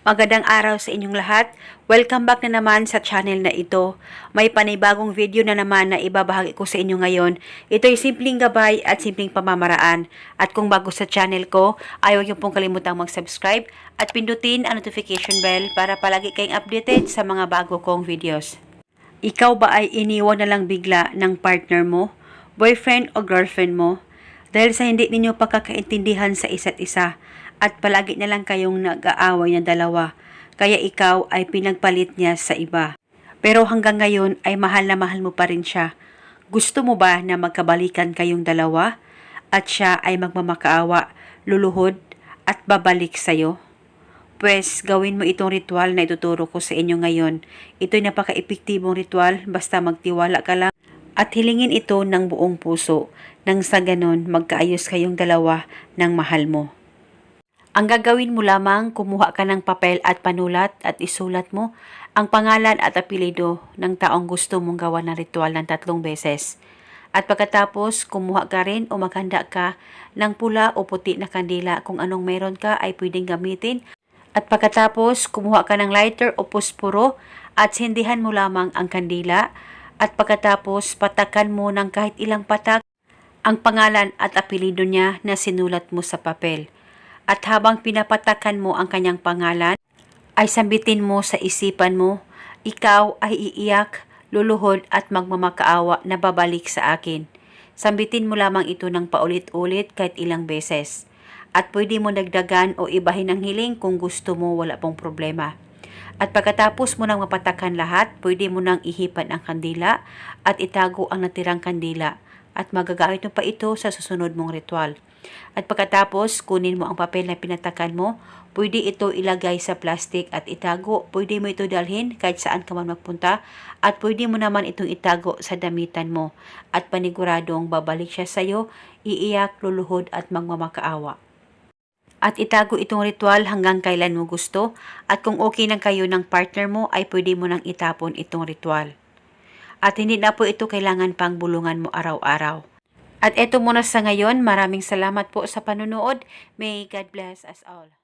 Magandang araw sa inyong lahat. Welcome back na naman sa channel na ito. May panibagong video na naman na ibabahagi ko sa inyo ngayon. Ito'y simpleng gabay at simpleng pamamaraan. At kung bago sa channel ko, ayaw niyo pong kalimutang mag-subscribe at pindutin ang notification bell para palagi kayong updated sa mga bago kong videos. Ikaw ba ay iniwan na lang bigla ng partner mo, boyfriend o girlfriend mo? Dahil sa hindi ninyo pagkakaintindihan sa isa't isa at palagi na lang kayong nag-aaway na dalawa, kaya ikaw ay pinagpalit niya sa iba. Pero hanggang ngayon ay mahal na mahal mo pa rin siya. Gusto mo ba na magkabalikan kayong dalawa at siya ay magmamakaawa, luluhod at babalik sa'yo? Pwes, gawin mo itong ritual na ituturo ko sa inyo ngayon. Ito'y napaka-epektibong ritual, basta magtiwala ka lang at hilingin ito ng buong puso nang sa ganon magkaayos kayong dalawa ng mahal mo. Ang gagawin mo lamang, kumuha ka ng papel at panulat at isulat mo ang pangalan at apelido ng taong gusto mong gawa ng ritual ng tatlong beses. At pagkatapos, kumuha ka rin o maghanda ka ng pula o puti na kandila kung anong meron ka ay pwedeng gamitin. At pagkatapos, kumuha ka ng lighter o puspuro at sindihan mo lamang ang kandila. At pagkatapos, patakan mo ng kahit ilang patak ang pangalan at apelido niya na sinulat mo sa papel. At habang pinapatakan mo ang kanyang pangalan, ay sambitin mo sa isipan mo, ikaw ay iiyak, luluhod at magmamakaawa na babalik sa akin. Sambitin mo lamang ito ng paulit-ulit kahit ilang beses. At pwede mo dagdagan o ibahin ang hiling kung gusto mo wala pong problema. At pagkatapos mo nang mapatakan lahat, pwede mo nang ihipan ang kandila at itago ang natirang kandila at magagamit mo pa ito sa susunod mong ritual. At pagkatapos, kunin mo ang papel na pinatakan mo, pwede ito ilagay sa plastic at itago. Pwede mo ito dalhin kahit saan ka man magpunta at pwede mo naman itong itago sa damitan mo at paniguradong babalik siya sa iyo, iiyak, luluhod at magmamakaawa. At itago itong ritual hanggang kailan mo gusto at kung okay nang kayo ng partner mo ay pwede mo nang itapon itong ritual. At hindi na po ito kailangan pang bulungan mo araw-araw. At eto muna sa ngayon, maraming salamat po sa panunood. May God bless us all.